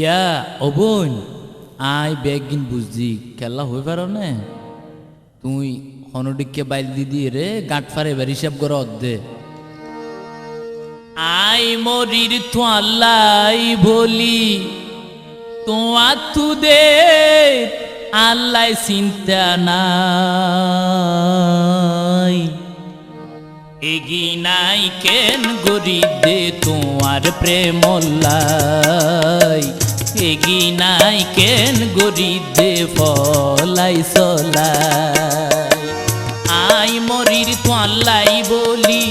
Yeah Aban, I begin বুঝছি খেলা হয়ে পারো না। তুই হনডিককে বাইল দিদি রে, গাঁট ফারে এবার হিসাব করে অর্ধে। আই মরির তোয়াল্লাই বলি তু দে আল্লাহ চিন্তা নাই। এগি নাই কেন গরি দে তোমার প্রেমল্লাই এগি নাই কেন গরি দে ফলাই সলাই আই মরির তোয়াল্লাই বলি,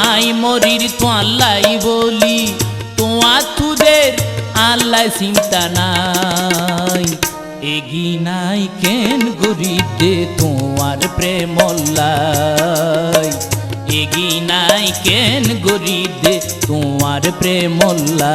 আই মরির তোয়াল্লাই বলি, তোয়া তুদের আল্লাহ চিন্তা নাই। এগি নাই কেন গরি দে তোমার প্রেমল্লাই এগি নাই কেন গরি দে তোমার প্রেমল্লাই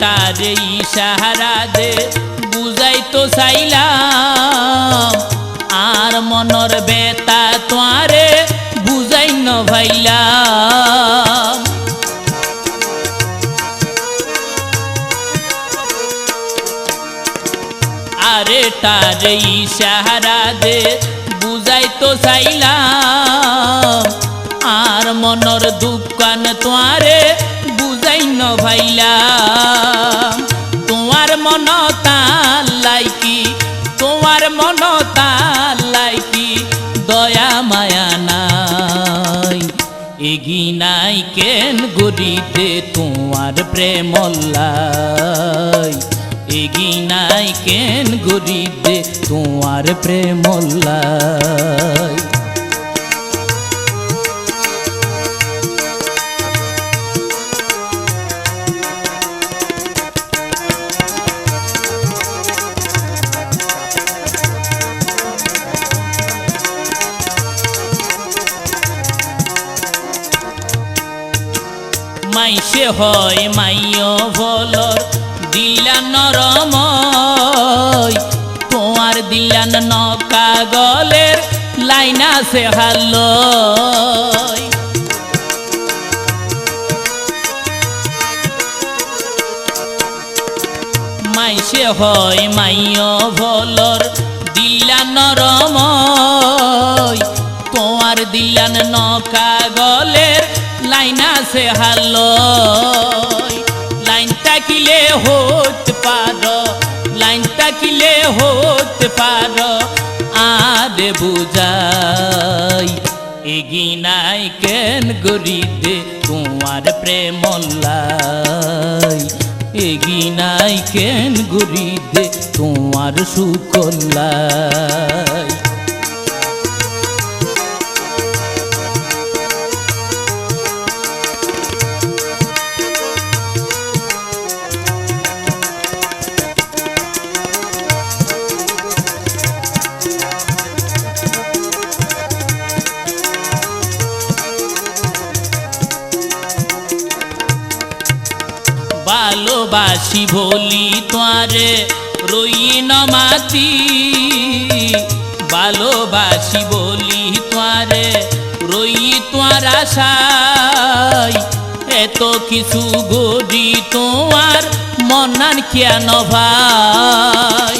তারে ইশারা দে, বুঝাই তো চাইলাম। আর মনর বেতা তোয়ারে বুঝাই ন ভাইলাম। আরে তারে ইশারা দে, বুঝাই তো চাইলাম। আর মনর দুকান তোয়ারে বুঝাই ন ভাইলাম। তোমার মন তার লাইকি তোমার মন তার লাইকি দয়া মায়া নাই। এগি নাই কেন গরিতে তোমার প্রেমল্লাই এগি নাই কেন গরিতে তোমার প্রেমল্লাই মাইসে হয় মাইয় ভলর। দিলান নরময় তোমার দিলান নকা গলের লাইনা সে হাল্লয় মাইসে হয় মাইয় ভলর, দিলান নরময় তোমার দিলান নকা গলের লাইনা সে হাল্লয় লাইন তাকিলে হতে পার, লাইন তাকিলে হতে পার। আরে বুঝাই, এগি নাই কেন গরিদে তোমার প্রেমল্লাই এগি নাই কেন গরিদে তোমার সুকল্লাই ভালোবাসি বলি তোয়ারে, রই নমাতি। ভালোবাসি বলি তোয়ারে, রই তোয়ার আশাই এত কিছু গড়ি তোমার মনান কেন ভাই?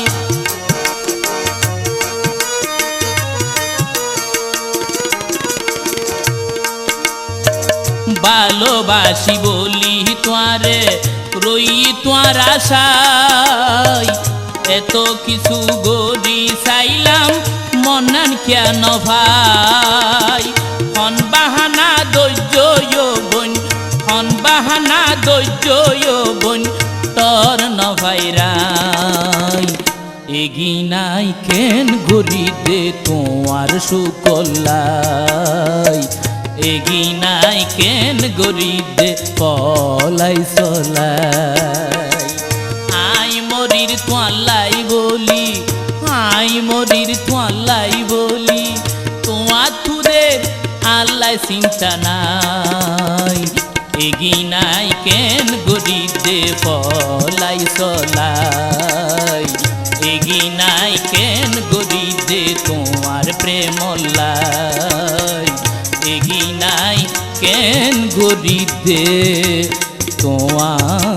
ভালোবাসি বলি তোয়ারে রই তোয়ার আশাই এত কিছু গড়ি চাইলাম মনান কেন ভাই। হন বাহানা দৈর্য বোন, হন বাহানা দৈর্য বোন, তর নভাইরাই এগি নাই কেন গরিতে তোমার সুকল্লাই এগিনাই কেন গরিদে পলাই চলাই? আই মরির তোয়ালাই বলি, আই মরির তোয়ালাই বলি, তোমার থুদের আল্লাহ চিন্তা নাই। এগিনাই কেন গরিদে পলাই চলাই? এগি নাই কেন গরিদে তোমার